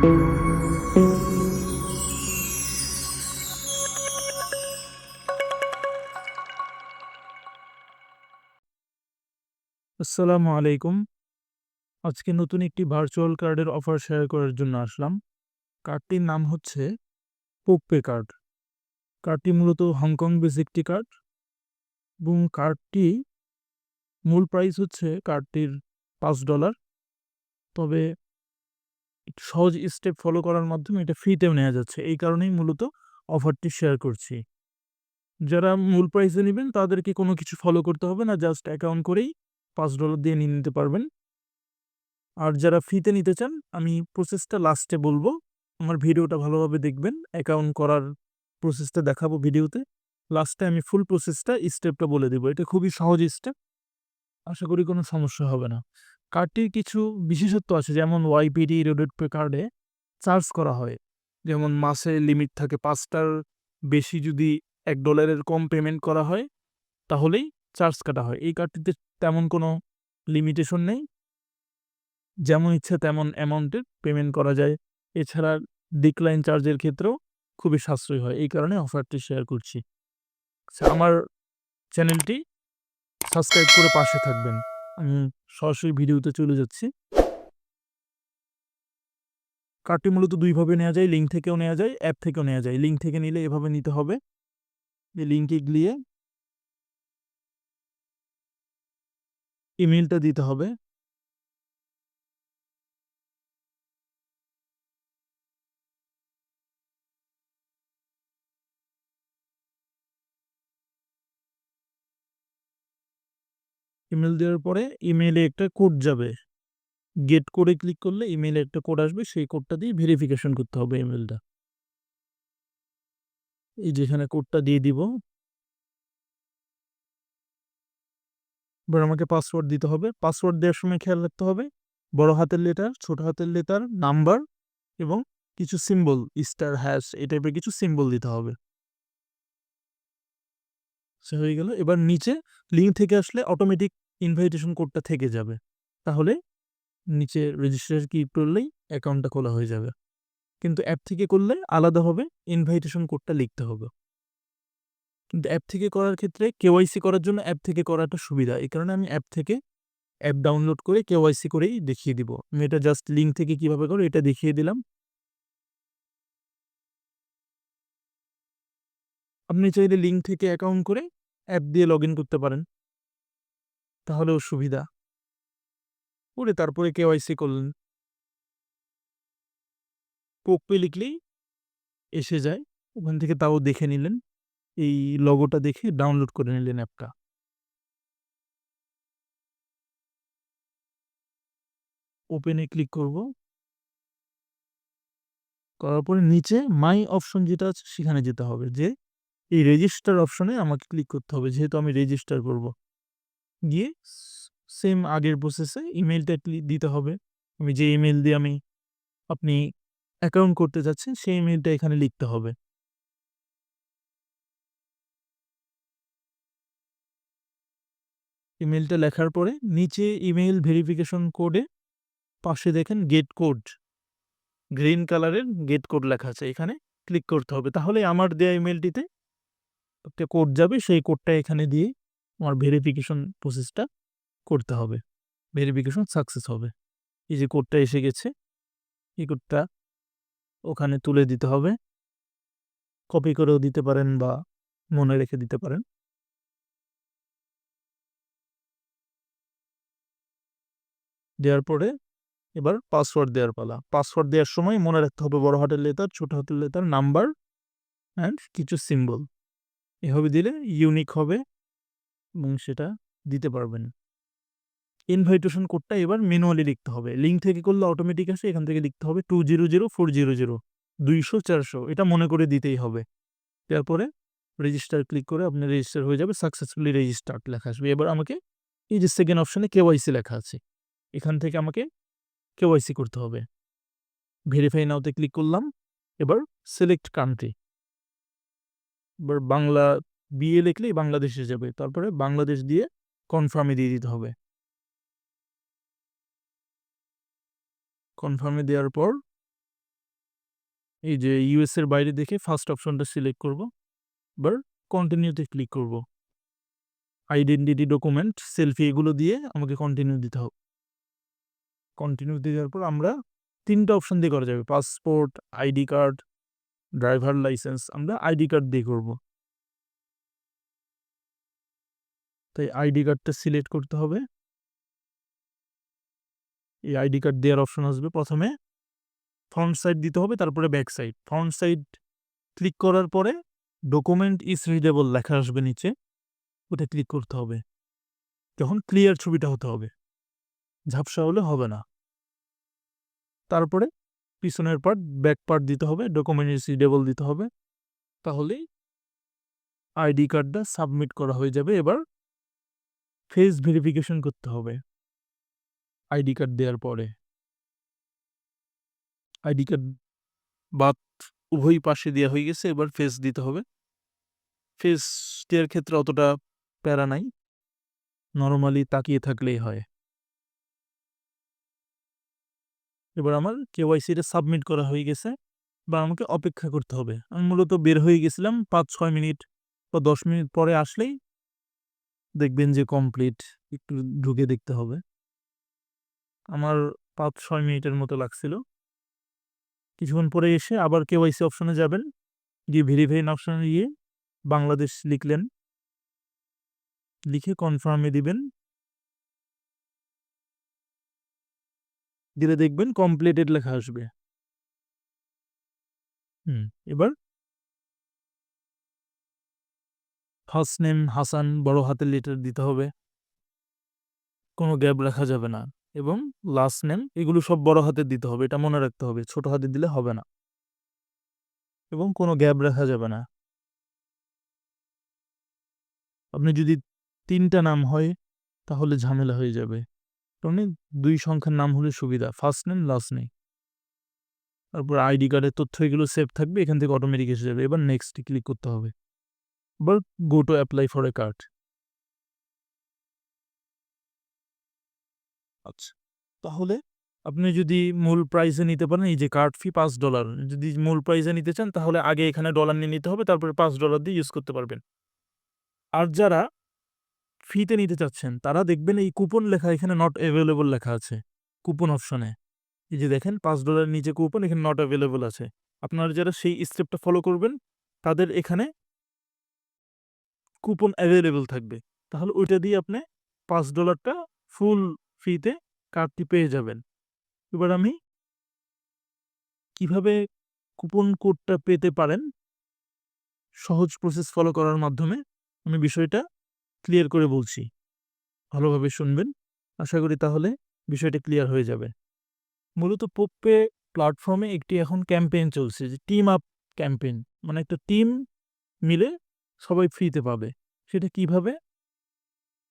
আসসালামু আলাইকুম। আজকে নতুন একটি ভার্চুয়াল কার্ডের অফার শেয়ার করার জন্য আসলাম। কার্ডটির নাম হচ্ছে পোকপে কার্ড। কার্ডটি মূলত হংকং বেস একটি কার্ড এবং কার্ডটি মূল প্রাইস হচ্ছে কার্ডটির পাঁচ ডলার তবে সহজ স্টেপ ফলো করার মাধ্যমে এটা ফ্রিতেও নেওয়া যাচ্ছে। এই কারণেই মূলত অফারটি শেয়ার করছি। যারা মূল প্রাইসে নিবেন, তাদেরকে কোনো কিছু ফলো করতে হবে না। জাস্ট অ্যাকাউন্ট করেই পাঁচ ডলার দিয়ে নিয়ে নিতে পারবেন। আর যারা ফ্রিতে নিতে চান, আমি প্রসেসটা লাস্টে বলব। আমার ভিডিওটা ভালোভাবে দেখবেন। অ্যাকাউন্ট করার প্রসেসটা দেখাবো ভিডিওতে। লাস্টে আমি ফুল প্রসেসটা স্টেপটা বলে দেবো এটা খুবই সহজ স্টেপ। আশা করি কোনো সমস্যা হবে না। কার্ডটির কিছু বিশেষত্ব আছে, যেমন ওয়াইপিডি রোডেড পে কার্ডে চার্জ করা হয়। যেমন মাসে লিমিট থাকে পাঁচটার বেশি যদি এক ডলারের কম পেমেন্ট করা হয়, তাহলেই চার্জ কাটা হয়। এই কার্ডটিতে তেমন কোনো লিমিটেশন নেই। যেমন ইচ্ছে তেমন অ্যামাউন্টের পেমেন্ট করা যায়। এছাড়া ডিক্লাইন চার্জের ক্ষেত্রেও খুবই সাশ্রয়ী হয়। এই কারণে অফারটি শেয়ার করছি। আচ্ছা আমার চ্যানেলটি সাবস্ক্রাইব করে পাশে থাকবেন। আমি সরাসরি ভিডিওতে চলে যাচ্ছি। কার্ডটি মূলত দুইভাবে নেওয়া যায়। লিঙ্ক থেকেও নেওয়া যায়, অ্যাপ থেকেও নেওয়া যায়। লিঙ্ক থেকে নিলে এভাবে নিতে হবে। এই লিঙ্কে গিয়ে ইমেলটা দিতে হবে। ইমেইল দেওয়ার পরে ইমেইলে একটা কোড যাবে। গেট কোডে ক্লিক করলে ইমেইলে একটা কোড আসবে। সেই কোডটা দিয়ে ভেরিফিকেশন করতে হবে ইমেইলটা। এই যে এখানে কোডটা দিয়ে দিব। এবার আমাকে পাসওয়ার্ড দিতে হবে। পাসওয়ার্ড দেওয়ার সময় খেয়াল রাখতে হবে বড় হাতের লেটার, ছোট হাতের লেটার, নাম্বার এবং কিছু সিম্বল স্টার, হ্যাশ এই টাইপের কিছু সিম্বল দিতে হবে। আচ্ছা হয়ে গেল। এবার নিচে লিঙ্ক থেকে আসলে অটোমেটিক ইনভাইটেশন কোডটা থেকে যাবে। তাহলে নিচে রেজিস্টার কি করলেই অ্যাকাউন্টটা খোলা হয়ে যাবে। কিন্তু অ্যাপ থেকে করলে আলাদাভাবে ইনভাইটেশন কোডটা লিখতে হবে। কিন্তু অ্যাপ থেকে করার ক্ষেত্রে কেওয়াইসি করার জন্য অ্যাপ থেকে করাটা সুবিধা। এই কারণে আমি অ্যাপ থেকে অ্যাপ ডাউনলোড করে কেওয়াইসি করেই দেখিয়ে দিব। আমি এটা জাস্ট লিঙ্ক থেকে কীভাবে করো এটা দেখিয়ে দিলাম। আপনি চাইলে লিঙ্ক থেকে অ্যাকাউন্ট করে অ্যাপ দিয়ে লগইন করতে পারেন। তাহলেও সুবিধা। করে তারপরে কে কেওয়াইসি করলেন। পোকপে লিখলেই এসে যায়। ওখান থেকে তাও দেখে নিলেন। এই লগোটা দেখে ডাউনলোড করে নিলেন অ্যাপটা। ওপেনে ক্লিক করব। করার পরে নিচে মাই অপশন যেটা আছে, সেখানে যেতে হবে। যে এই রেজিস্টার অপশনে আমাকে ক্লিক করতে হবে, যেহেতু আমি রেজিস্টার করব। গিয়ে সেম আগের প্রসেসে ইমেলটা দিতে হবে। আমি যে ইমেল দিয়ে আমি আপনি অ্যাকাউন্ট করতে যাচ্ছেন সেই ইমেলটা এখানে লিখতে হবে। ইমেলটা লেখার পরে নিচে ইমেইল ভেরিফিকেশন কোডে পাশে দেখেন গেট কোড। গ্রিন কালারের গেট কোড লেখা আছে। এখানে ক্লিক করতে হবে। তাহলে আমার দেয়া ইমেইলটিতে একটা কোড যাবে। সেই কোডটা এখানে দিয়ে আমার ভেরিফিকেশন প্রসেসটা করতে হবে। ভেরিফিকেশন সাকসেস হবে। এই যে কোডটা এসে গেছে। এই কোডটা ওখানে তুলে দিতে হবে। কপি করেও দিতে পারেন বা মনে রেখে দিতে পারেন। দেওয়ার পরে এবার পাসওয়ার্ড দেওয়ার পালা। পাসওয়ার্ড দেওয়ার সময় মনে রাখতে হবে বড় হাতের লেতার ছোট হাতের লেতার নাম্বার অ্যান্ড কিছু সিম্বল। এভাবে দিলে ইউনিক হবে এবং সেটা দিতে পারবেন। ইনভাইটেশন কোডটা এবার ম্যানুয়ালি লিখতে হবে। লিঙ্ক থেকে করলে অটোমেটিক আসে। এখান থেকে লিখতে হবে 200400 200 এটা মনে করে দিতেই হবে। তারপরে রেজিস্টার ক্লিক করে আপনার রেজিস্টার হয়ে যাবে। সাকসেসফুলি রেজিস্টার্ড লেখা আসবে। এবার আমাকে এই যে সেকেন্ড অপশানে কেওয়াইসি লেখা আছে। এখান থেকে আমাকে কেওয়াইসি করতে হবে। ভেরিফাই নাওতে ক্লিক করলাম। এবার সিলেক্ট কান্ট্রি। এবার বাংলা বিএ লিখলেই বাংলাদেশে যাবে। তারপরে বাংলাদেশ দিয়ে কনফার্মে দিয়ে দিতে হবে। কনফার্মে দেওয়ার পর এই যে ইউএস এর বাইরে দেখে ফার্স্ট অপশনটা সিলেক্ট করব এবার কন্টিনিউতে ক্লিক করব আইডেন্টিটি ডকুমেন্ট সেলফি এগুলো দিয়ে আমাকে কন্টিনিউ দিতে হবে কন্টিনিউ দেওয়ার পর আমরা তিনটা অপশন দিয়ে করা যাবে passport ID card driver license আমরা আইডি কার্ড দিয়ে করব। তাই আইডি কার্ডটা সিলেক্ট করতে হবে। এই আইডি কার্ড দেওয়ার অপশন আসবে প্রথমে। ফ্রন্ট সাইড দিতে হবে, তারপরে back side front side click করার পরে ডকুমেন্ট ইজ রিডেবল লেখা আসবে নিচে। ওটা ক্লিক করতে হবে। তখন ক্লিয়ার ছবিটা হতে হবে। ঝাপসা হলে হবে না। তারপরে পিছনের পার্ট ব্যাক পার্ট দিতে হবে ডকুমেন্ট ইজ রিডেবল দিতে হবে। তাহলেই আইডি কার্ডটা সাবমিট করা হয়ে যাবে। এবার ফেস ভেরিফিকেশন করতে হবে আইডি কার্ড দেওয়ার পরে। আইডি কার্ড বাদ উভয় পাশে দেওয়া হয়ে গেছে, এবার ফেস দিতে হবে। ফেস দেওয়ার ক্ষেত্রে অতটা প্যারা নাই। নর্মালি তাকিয়ে থাকলেই হয়। এবার আমার কেওয়াইসিটা সাবমিট করা হয়ে গেছে বা আমাকে অপেক্ষা করতে হবে। আমি মূলত বের হয়ে গেছিলাম পাঁচ ছয় মিনিট বা দশ মিনিট পরে আসলেই দেখবেন যে কমপ্লিট একটু ঢুকে দেখতে হবে। আমার পাঁচ ছয় মিনিটের মতো লাগছিল। কিছুক্ষণ পরে এসে আবার কেওয়াইসি অপশনে যাবেন। গিয়ে ভেরিফাইন অপশনে গিয়ে বাংলাদেশ লিখলেন। লিখে কনফার্মে দিবেন। দিলে দেখবেন কমপ্লিটেড লেখা আসবে। হুম, এবার? ফার্স্ট নেম হাসান বড় হাতের লেটার দিতে হবে। কোনো গ্যাপ রাখা যাবে না। এবং লাস্ট নেম এগুলো সব বড় হাতে দিতে হবে, এটা মনে রাখতে হবে, ছোট হাতে দিলে হবে না। এবং কোনো গ্যাপ রাখা যাবে না। আপনি যদি তিনটা নাম হয়, তাহলে ঝামেলা হয়ে যাবে। মানে দুই সংখ্যার নাম হলে সুবিধা ফার্স্ট নেম লাস্ট নেম তারপর আইডি কার্ডের তথ্য এগুলো সেভ থাকবে, এখান থেকে অটোমেটিক এসে যাবে। এবার নেক্সট ক্লিক করতে হবে। এবার go to apply for a card আচ্ছা তাহলে আপনি যদি মূল প্রাইসে নিতে পারেন, এই যে কার্ড ফি পাঁচ ডলার যদি মূল প্রাইসে নিতে চান, তাহলে আগে এখানে ডলার নিয়ে নিতে হবে, তারপরে পাঁচ ডলার দিয়ে ইউজ করতে পারবেন। আর যারা ফিতে নিতে চাচ্ছেন, তারা দেখবেন এই কুপন লেখা এখানে নট অ্যাভেলেবল লেখা আছে, কুপন অপশনে। এই যে দেখেন, পাঁচ ডলার নিচে কুপন এখানে নট অ্যাভেলেবল আছে। আপনারা যারা সেই স্টেপটা ফলো করবেন, তাদের এখানে কুপন অ্যাভেলেবল থাকবে। তাহলে ওইটা দিয়ে আপনি পাঁচ ডলারটা ফুল ফ্রিতে কার্ডটি পেয়ে যাবেন। এবার আমি কীভাবে কুপন কোডটা পেতে পারেন? সহজ প্রসেস ফলো করার মাধ্যমে আমি বিষয়টা ক্লিয়ার করে বলছি। ভালোভাবে শুনবেন। আশা করি তাহলে বিষয়টা ক্লিয়ার হয়ে যাবে। মূলত পোপে প্ল্যাটফর্মে একটি এখন ক্যাম্পেইন চলছে যে টিম আপ ক্যাম্পেইন মানে একটা টিম মিলে সবাই ফ্রিতে পাবে। সেটা কীভাবে?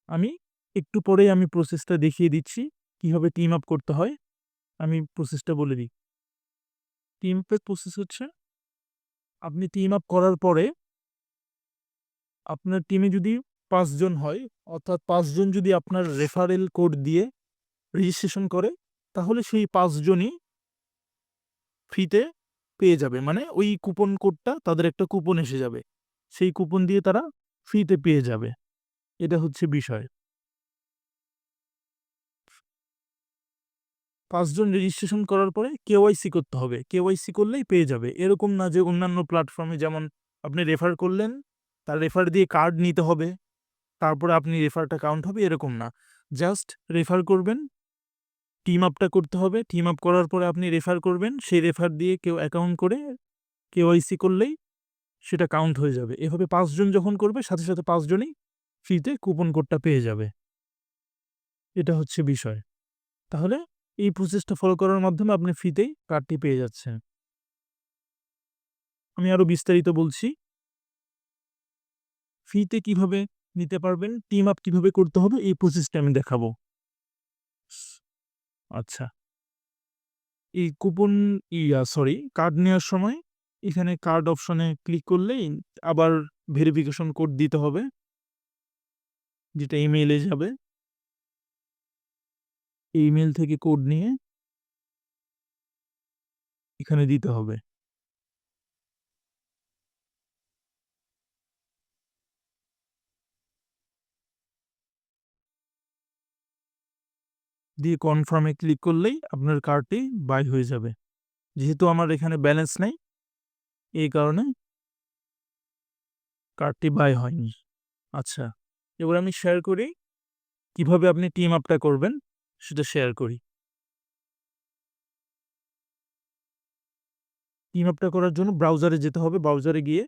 আমি একটু পরেই আমি প্রসেসটা দেখিয়ে দিচ্ছি, কীভাবে টিম আপ করতে হয়। আমি প্রসেসটা বলে দিই। টিম আপের প্রসেস হচ্ছে, আপনি টিম আপ করার পরে আপনার টিমে যদি পাঁচজন হয়, অর্থাৎ পাঁচজন যদি আপনার রেফারেল কোড দিয়ে রেজিস্ট্রেশন করে, তাহলে সেই পাঁচজনই ফ্রিতে পেয়ে যাবে। মানে ওই কুপন কোডটা তাদের একটা কুপন এসে যাবে। সেই কুপন দিয়ে তারা ফ্রিতে পেয়ে যাবে। এটা হচ্ছে বিষয়। পাঁচজন রেজিস্ট্রেশন করার পরে কেওয়াইসি করতে হবে। কেওয়াইসি করলেই পেয়ে যাবে। এরকম না যে অন্যান্য প্ল্যাটফর্মে যেমন আপনি রেফার করলেন, তার রেফার দিয়ে কার্ড নিতে হবে। তারপরে আপনি রেফারটা কাউন্ট হবে, এরকম না। জাস্ট রেফার করবেন টিম আপটা করতে হবে। টিম আপ করার পরে আপনি রেফার করবেন, সেই রেফার দিয়ে কেউ অ্যাকাউন্ট করে কেওয়াইসি করলেই সেটা কাউন্ট হয়ে যাবে। এভাবে পাঁচজন যখন করবে, সাথে সাথে পাঁচজনই ফ্রিতে কুপন কোডটা পেয়ে যাবে। এটা হচ্ছে বিষয়। তাহলে এই প্রসেসটা ফলো করার মাধ্যমে আপনি ফ্রিতেই কার্ডটি পেয়ে যাচ্ছেন। আমি আরও বিস্তারিত বলছি। ফ্রিতে কীভাবে নিতে পারবেন। টিম আপ কীভাবে করতে হবে এই প্রসেসটা আমি দেখাবো। আচ্ছা। এই কুপন ইয়া সরি কার্ড নেওয়ার সময় এখানে কার্ড অপশনে ক্লিক করলেই আবার ভেরিফিকেশন কোড দিতে হবে। যেটা ইমেইলে যাবে। ইমেল থেকে কোড নিয়ে এখানে দিতে হবে। দিয়ে কনফার্মে ক্লিক করলেই আপনার কার্ডটি বাই হয়ে যাবে। যেহেতু আমার এখানে ব্যালেন্স নেই, এই কারণে কার্ডটি বাই হয়নি। আচ্ছা এবার আমি শেয়ার করি, কীভাবে আপনি টিম আপটা করবেন সেটা শেয়ার করি। টিম আপটা করার জন্য ব্রাউজারে যেতে হবে। ব্রাউজারে গিয়ে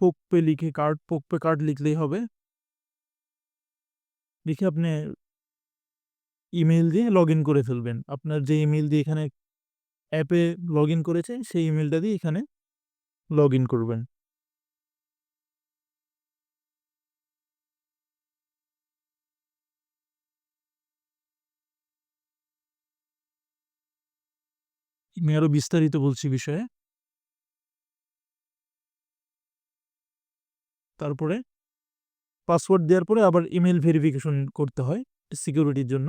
পোকপে লিখে কার্ড পোকপে কার্ড লিখলেই হবে। লিখে আপনি ইমেল দিয়ে লগ ইন করে ফেলবেন। আপনার যে ইমেল দিয়ে এখানে অ্যাপে লগ ইন করেছেন, সেই ইমেলটা দিয়ে এখানে লগ ইন করবেন। আমি আরও বিস্তারিত বলছি বিষয়ে। তারপরে পাসওয়ার্ড দেওয়ার পরে আবার ইমেল ভেরিফিকেশন করতে হয় সিকিউরিটির জন্য।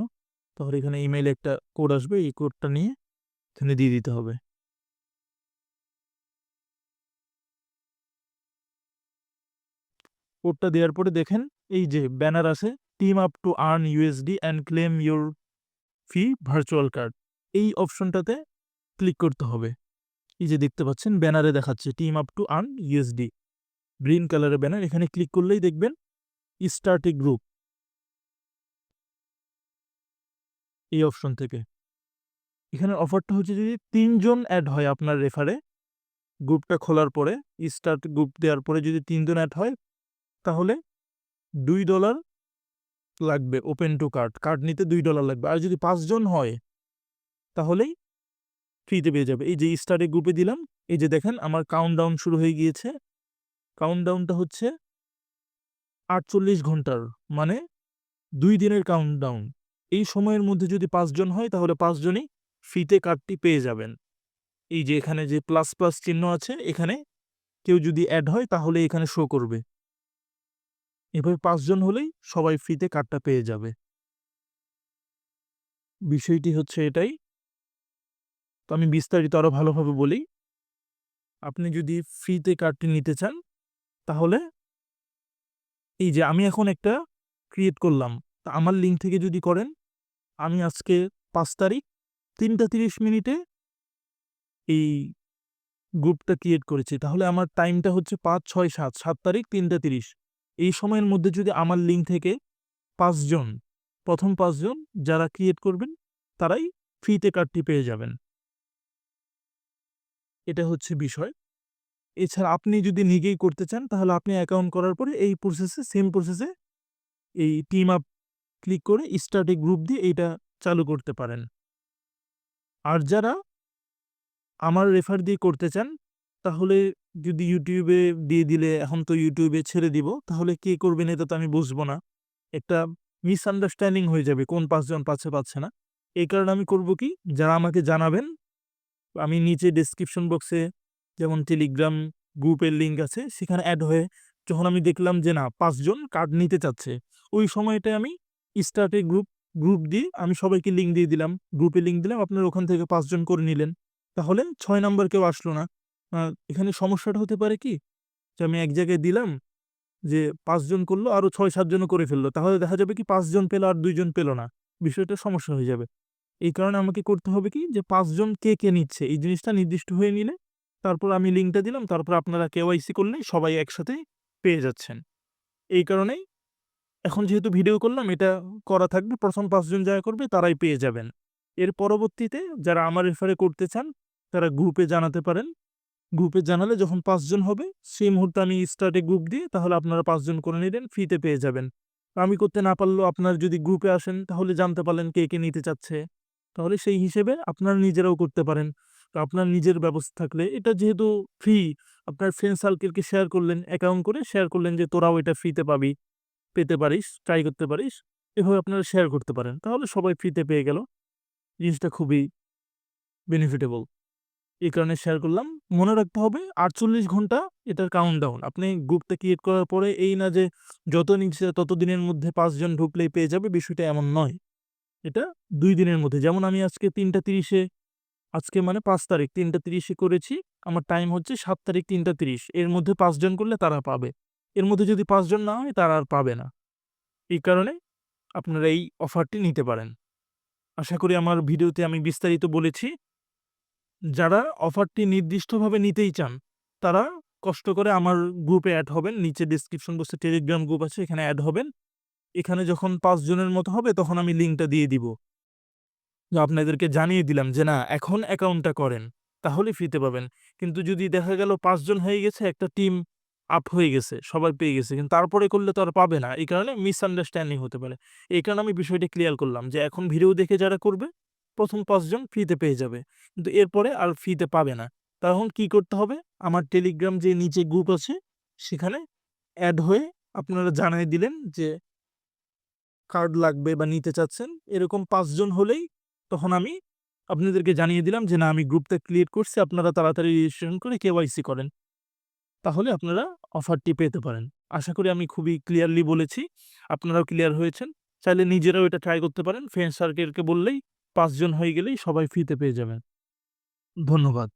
তাহলে এখানে ইমেইলে একটা কোড আসবে, এই কোডটা নিয়ে এখানে দিয়ে দিতে হবে। কোডটা দেওয়ার পরে দেখেন, এই যে ব্যানার আছে team up to earn USD and claim your free virtual card এই অপশনটাতে ক্লিক করতে হবে। এই যে দেখতে পাচ্ছেন ব্যানারে দেখাচ্ছে team up to earn USD green কালারের ব্যানার এখানে ক্লিক করলেই দেখবেন স্টার্ট এ গ্রুপ এই অপশন থেকে। এখানে অফারটা হচ্ছে যদি তিনজন অ্যাড হয় আপনার রেফারে গ্রুপটা খোলার পরে স্টার্ট গ্রুপ দেওয়ার পরে যদি তিনজন অ্যাড হয়, তাহলে দুই ডলার লাগবে ওপেন টু কার্ড কার্ড নিতে দুই ডলার লাগবে। আর যদি পাঁচজন হয়, তাহলেই ফ্রিতে পেয়ে যাবে। এই যে স্টার্টে গ্রুপে দিলাম, এই যে দেখেন আমার কাউন্টডাউন শুরু হয়ে গিয়েছে। কাউন্টডাউনটা হচ্ছে আটচল্লিশ ঘণ্টার মানে দুই দিনের কাউন্টডাউন এই সময়ের মধ্যে যদি পাঁচজন হয়, তাহলে পাঁচজনই ফ্রিতে কার্ডটি পেয়ে যাবেন। এই যে এখানে যে প্লাস প্লাস চিহ্ন আছে, এখানে কেউ যদি অ্যাড হয়, তাহলে এখানে শো করবে। এভাবে পাঁচজন হলেই সবাই ফ্রিতে কার্ডটা পেয়ে যাবে। বিষয়টি হচ্ছে এটাই। তো আমি বিস্তারিত আরও ভালোভাবে বলি। আপনি যদি ফ্রিতে কার্ডটি নিতে চান, তাহলে এই যে আমি এখন একটা ক্রিয়েট করলাম। তা আমার লিঙ্ক থেকে যদি করেন, আমি আজকে পাঁচ তারিখ, তিনটা তিরিশ মিনিটে এই গ্রুপটা ক্রিয়েট করেছি। তাহলে আমার টাইমটা হচ্ছে পাঁচ, ছয়, সাত সাত তারিখ, তিনটা তিরিশ। এই সময়ের মধ্যে যদি আমার লিঙ্ক থেকে পাঁচজন প্রথম পাঁচজন যারা ক্রিয়েট করবেন, তারাই ফ্রিতে কার্ডটি পেয়ে যাবেন। এটা হচ্ছে বিষয়। এছাড়া আপনি যদি নিজেই করতে চান, তাহলে আপনি অ্যাকাউন্ট করার পরে এই প্রসেসে সেম প্রসেসে এই টিম আপ ক্লিক করে স্টার্ট গ্রুপ দিয়ে এইটা চালু করতে পারেন। আর যারা আমার রেফার দিয়ে করতে চান, তাহলে যদি ইউটিউবে দিয়ে দিলে, এখন তো ইউটিউবে ছেড়ে দিব, তাহলে কে করবেন এটা তো আমি বুঝব না। একটা মিসআন্ডারস্ট্যান্ডিং হয়ে যাবে, কোন পাঁচজন পাচ্ছে পাচ্ছে না। এই কারণে আমি করব কি, যারা আমাকে জানাবেন, আমি নিচে ডেসক্রিপশন বক্সে যেমন টেলিগ্রাম গ্রুপের লিঙ্ক আছে, সেখানে অ্যাড হয়ে যখন আমি দেখলাম যে না, পাঁচজন কার্ড নিতে চাচ্ছে, ওই সময়টায় আমি স্টার্টে গ্রুপ গ্রুপ দিয়ে আমি সবাইকে লিঙ্ক দিয়ে দিলাম। গ্রুপে লিঙ্ক দিলাম, আপনার ওখান থেকে পাঁচজন করে নিলেন। তাহলে ছয় নাম্বার কেউ আসলো না। এখানে সমস্যাটা হতে পারে কি? যে আমি এক জায়গায় দিলাম যে পাঁচজন করল আরও ছয় সাতজনও করে ফেলল। তাহলে দেখা যাবে কি পাঁচজন পেল আর দুইজন পেল না। বিষয়টা সমস্যা হয়ে যাবে। এই কারণে আমাকে করতে হবে কি? যে পাঁচজন কে কে নিচ্ছে? এই জিনিসটা নির্দিষ্ট হয়ে নিলে তারপর আমি লিঙ্কটা দিলাম, তারপর আপনারা কেওয়াইসি করলেই সবাই একসাথে পেয়ে যাচ্ছেন। এই কারণেই এখন যেহেতু ভিডিও করলাম, এটা করা থাকবে। প্রথম পাঁচজন যারা করবে, তারাই পেয়ে যাবেন। এর পরবর্তীতে যারা আমার রেফারে করতে চান, তারা গ্রুপে জানাতে পারেন। গ্রুপে জানালে যখন পাঁচজন হবে, সেই মুহূর্তে আমি স্টার্টে গ্রুপ দিয়ে তাহলে আপনারা পাঁচজন করে নিলেন ফ্রিতে পেয়ে যাবেন। আমি করতে না পারলেও আপনার যদি গ্রুপে আসেন, তাহলে জানতে পারলেন কে কে নিতে চাচ্ছে। তাহলে সেই হিসেবে আপনারা নিজেরাও করতে পারেন। আপনার নিজের ব্যবস্থা থাকলে, এটা যেহেতু ফ্রি আপনার ফ্রেন্ড সার্কেলকে শেয়ার করলেন অ্যাকাউন্ট করে শেয়ার করলেন যে তোরাও এটা ফ্রিতে পাবি। পেতে পারিস ট্রাই করতে পারিস, এভাবে আপনারা শেয়ার করতে পারেন। তাহলে সবাই ফ্রিতে পেয়ে গেল। জিনিসটা খুবই বেনিফিটেবল এই কারণে শেয়ার করলাম। মনে রাখতে হবে, আটচল্লিশ ঘণ্টা এটার কাউন্ট ডাউন আপনি গ্রুপটা ক্রিয়েট করার পরে এই না যে যত নিচ্ছে তত দিনের মধ্যে পাঁচজন ঢুকলেই পেয়ে যাবে, বিষয়টা এমন নয়। এটা দুই দিনের মধ্যে। যেমন আমি আজকে তিনটা তিরিশে, আজকে মানে পাঁচ তারিখ, তিনটা তিরিশে করেছি। আমার টাইম হচ্ছে সাত তারিখ, তিনটা তিরিশ। এর মধ্যে পাঁচজন করলে তারা পাবে। এর মধ্যে যদি পাঁচজন না হয়, তারা আর পাবে না। এই কারণে আপনারা এই অফারটি নিতে পারেন। আশা করি আমার ভিডিওতে আমি বিস্তারিত বলেছি। যারা অফারটি নির্দিষ্টভাবে নিতেই চান, তারা কষ্ট করে আমার গ্রুপে অ্যাড হবেন। নিচে ডিসক্রিপশন বক্সে টেলিগ্রাম গ্রুপ আছে, এখানে অ্যাড হবেন। এখানে যখন পাঁচ জনের মতো হবে, তখন আমি লিঙ্কটা দিয়ে দিব। আপনাদেরকে জানিয়ে দিলাম যে, না, এখন অ্যাকাউন্টটা করেন, তাহলে ফ্রিতে পাবেন। কিন্তু যদি দেখা গেল পাঁচজন হয়ে গেছে, একটা টিম আপ হয়ে গেছে, সবাই পেয়ে গেছে। কিন্তু তারপরে করলে তো আর পাবে না। এই কারণে মিসআন্ডারস্ট্যান্ডিং হতে পারে। এই কারণে আমি বিষয়টা ক্লিয়ার করলাম যে, এখন ভিডিও দেখে যারা করবে, প্রথম পাঁচজন ফ্রিতে পেয়ে যাবে। কিন্তু এরপরে আর ফ্রিতে পাবে না। তখন কি করতে হবে? আমার টেলিগ্রাম যে নিচে গ্রুপ আছে, সেখানে অ্যাড হয়ে আপনারা জানিয়ে দিলেন যে কার্ড লাগবে বা নিতে চাচ্ছেন। এরকম পাঁচজন হলেই তখন আমি আপনাদেরকে জানিয়ে দিলাম যে, না, আমি গ্রুপটা ক্রিয়েট করছি। আপনারা তাড়াতাড়ি রেজিস্ট্রেশন করে কেওয়াইসি করেন। তাহলে আপনারা অফারটি পেতে পারেন। আশা করি আমি খুবই ক্লিয়ারলি বলেছি। আপনারাও ক্লিয়ার হয়েছেন। চাইলে নিজেরাও এটা ট্রাই করতে পারেন। ফ্রেন্ড সার্কেলকে বললেই পাঁচজন হয়ে গেলেই সবাই ফ্রিতে পেয়ে যাবেন। ধন্যবাদ।